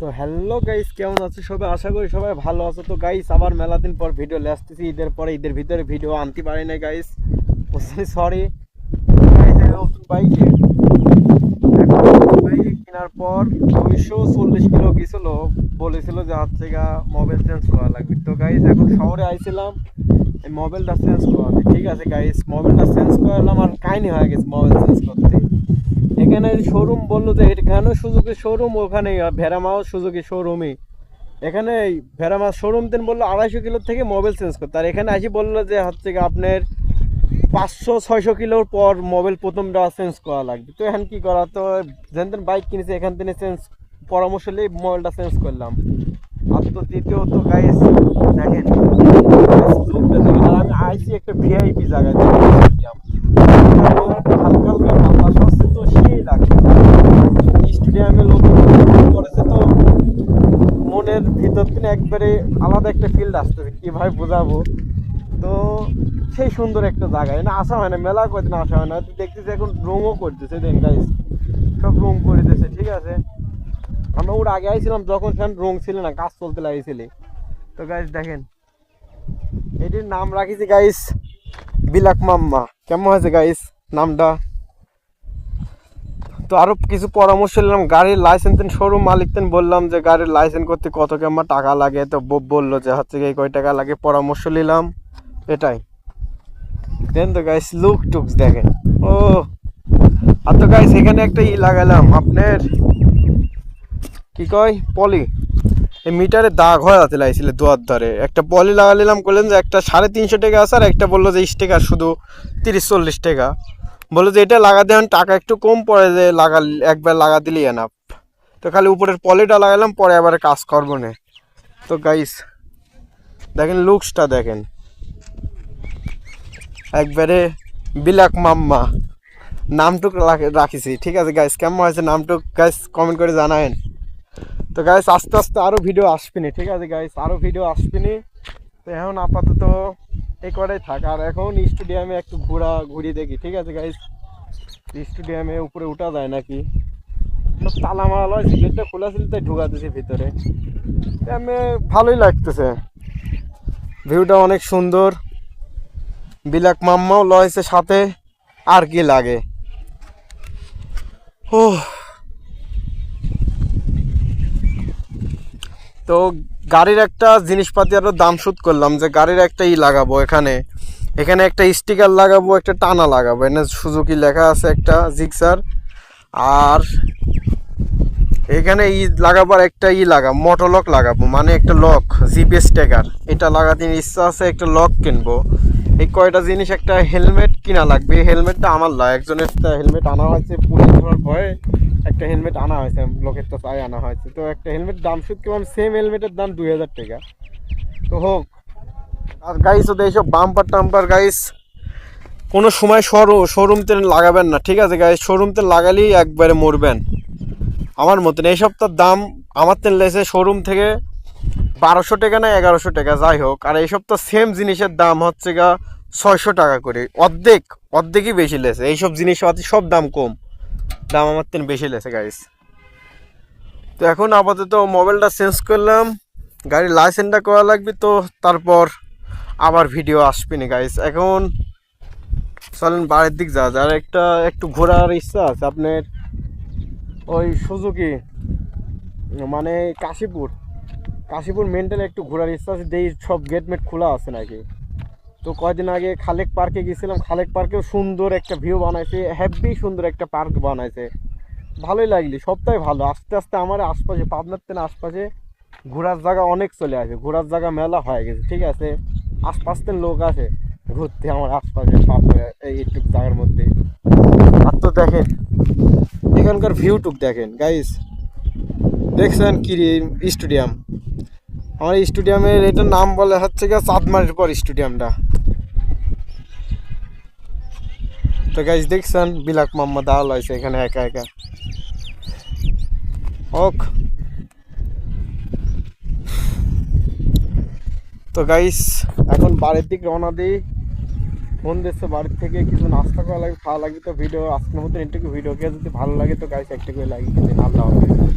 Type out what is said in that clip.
তো hello guys কেমন আছো সবাই? আশা করি সবাই ভালো আছো। তো গাইস আবার মেলা দিন পর ভিডিও আসতেছি। ঈদের পরে ঈদের ভিতরে ভিডিও আনতে পারি না গাইস সরি কেনার পর দুইশো চল্লিশ কিলো গেছিল বলেছিল যে হচ্ছে গা মোবাইল চেঞ্জ করা লাগবে। তো গাইস এখন শহরে আইছিলাম। এই মোবাইলটা চেঞ্জ করাতে। ঠিক আছে গাইস মোবাইলটা চেঞ্জ করালাম আর কাহিনি হয়ে গেছে মোবাইল চেঞ্জ করতে। এখানে শোরুম বলল যে এখানেও সুজুকি শোরুম ওখানে ভেড়ামাও সুজুকি শোরুমই এখানে ভেড়ামা শোরুম দিন বলল আড়াইশো কিলোর থেকে মোবাইল চেঞ্জ করতে। আর এখানে আসি বলল যে, হচ্ছে আপনার পাঁচশো, ছয়শো কিলোর পর মোবাইল প্রথমটা চেঞ্জ করা লাগবে। তো এখন কি করা? তো যেন বাইক কিনেছি, এখান থেকে চেঞ্জ পরামর্শ নিয়ে মোবাইলটা চেঞ্জ করলাম। আর তো দ্বিতীয়ত গাইস দেখেন আর আমি আইসি একটা ভিআইপি জায়গায়। হালকা হালকা বাতাস হচ্ছে তো সেই লাগছে স্টেডিয়ামে লোক করেছে, তো মনের ভিতর থেকে একবারে আলাদা একটা ফিল্ড আসতেছে, কীভাবে বোঝাবো? তো সেই সুন্দর একটা জায়গা না, আসা হয় না, মেলা কদিন আসা হয় না। দেখতেছি এখন রুমও করতেছে দেন গাইস সব রুম করে দিয়েছে, ঠিক আছে? আমরা ওর আগে আইছিলাম যখন সেখানে রুম ছিল না, কাজ চলতে লাগিয়েছিল। তো গাইস দেখেন, এটির নাম রাখিছি গাইস বিলাক মাম্মা কেমন হয়েছে গাইস নামটা? তো আরও কিছু পরামর্শ নিলাম। গাড়ির লাইসেন্স শোরুম মালিক তেন বললাম যে গাড়ির লাইসেন্স করতে কত কেমন টাকা লাগে? তো বলল যে হচ্ছে কি কয় টাকা লাগে? পরামর্শ নিলাম। এটাই। দেন তো গাইস লুক টুকস দেখেন। ও। আর তো গাইস এখানে একটা ই লাগালাম, আপনার কি কয়? পলি। এই মিটারে দাগ হয়ে আছে লাইছিল দুয়ার ধরে। একটা পলি লাগালিলাম করলেন যে একটা সাড়ে তিনশো টাকা আছে, আর একটা বলল যে স্টিকার শুধু তিরিশ চল্লিশ টাকা। বলল যে এটা লাগা দেন, টাকা একটু কম পড়ে যে লাগা, একবার লাগা দিলেই এনাপ তো খালি উপরের পলিটা লাগালাম, পরে আবার কাজ করব না। তো গাইস দেখেন লুকসটা দেখেন। একবারে বিলাক মাম্মা। নামটুক রাখ- রাখিছি, ঠিক আছে গাইস কেমন হয়েছে নামটুক? গাইস কমেন্ট করে জানায়েন। তো গাইস আস্তে আস্তে আরও ভিডিও আসবেনি ঠিক আছে গাইস আরও ভিডিও আসবেনি তো এখন আপাতত এই কটাই থাক। আর এখন স্টেডিয়ামে একটু ঘোরা ঘুরি দেখি, ঠিক আছে গাইস স্টেডিয়ামে উপরে উঠা যায় নাকি? তালা মারা লয় গেটটা খোলা ছিল, তাই ঢুকা দিয়েছি ভিতরে আমি, ভালোই লাগতেছে। ভিউটা অনেক সুন্দর। বিলাক মাম্মাও লয়েছে সাথে, আর কি লাগে? ও তো গাড়ির একটা জিনিসপাতি আরও দাম শুট করলাম যে গাড়ির একটা ই লাগাবো এখানে। এখানে একটা স্টিকার লাগাবো, একটা টানা লাগাবো। এখানে সুজুকি লেখা আছে একটা, জিক্সার। আর এখানে ই লাগাবার একটা ই লাগাবো মোটরলক লাগাবো মানে একটা লক, জিপিএস ট্যাগার। এটা লাগাতে ইচ্ছা আছে একটা লক কিনবো। এই কয়টা জিনিস একটা হেলমেট কিনা লাগবে? এই হেলমেটটা আমার লয় একজনের হেলমেট আনা হয়েছে পুলিশ ধরার ভয়ে। একটা হেলমেট আনা হয়েছে লোকের তো চাই আনা হয়েছে। তো একটা হেলমেট দাম শুধু কেমন সেম হেলমেটের দাম দুই হাজার টাকা। তো হোক। আর গাইস ওদের এইসব বাম্পার টাম্পার গাইস কোনো সময় শোরুম শোরুমতে লাগাবেন না। ঠিক আছে গাইস শোরুমতে লাগালেই একবারে মরবেন। আমার মতন এই সপ্তাহ দাম আমার তেল লেছে শোরুম থেকে বারোশো টাকা না এগারোশো টাকা, যাই হোক। আর এই সপ্তাহ সেম জিনিসের দাম হচ্ছে গা ছয়শো টাকা করে। অর্ধেক, অর্ধেকই বেশি লেছে। এইসব জিনিস সব দাম কম। দাম আমার তেন বেশি লেছে গাইস তো এখন আপাতত মোবাইলটা চেঞ্জ করলাম। গাড়ির লাইসেন্সটা করা লাগবে, তো তারপর আবার ভিডিও আসবে না গাইস এখন চলেন বাড়ির দিক যা আর একটা, একটু ঘোরার ইচ্ছা আছে আপনার। ওই সুজুকি মানে কাশীপুর। কাশীপুর মেন্টাল একটু ঘোরার ইচ্ছা আছে, যেই সব গেটমেট খোলা আছে নাকি? তো কয়দিন আগে খালেক পার্কে গেছিলাম, খালেক পার্কেও সুন্দর একটা ভিউ বানাইছে হেভি সুন্দর একটা পার্ক বানাইছে। ভালোই লাগলি, সবটাই ভালো। আস্তে আস্তে আমার আশপাশে, পাবনার তেন আশপাশে ঘোরার জায়গা অনেক চলে আসে। ঘোরার জায়গা মেলা হয়ে গেছে, ঠিক আছে? আশপাশ থেকে লোক আসে ঘুরতে আমার আশপাশে পাবনা এই একটু জায়গার মধ্যে। আর তো দেখেন, এখানকার ভিউটুক দেখেন গাইস দেখছেন কি স্টেডিয়াম আমার স্টেডিয়ামের এটার নাম বলে হচ্ছে গিয়ে চাঁদমারির পর স্টেডিয়ামটা তো গাইজ দেখছেন? বিলাক মোহাম্মদ দাওয়াল হয়েছে এখানে একা একা। হোক তো গাইস এখন বাড়ির দিক রওনা দিই। ফোন দিচ্ছে বাড়ির থেকে কিছু নাস্তা করা লাগে ভালো লাগে তো ভিডিও আজকের মতন একটু ভিডিওকে যদি ভালো লাগে তো গাইস একটা করে লাগিয়ে আল্লাহ হাফেজ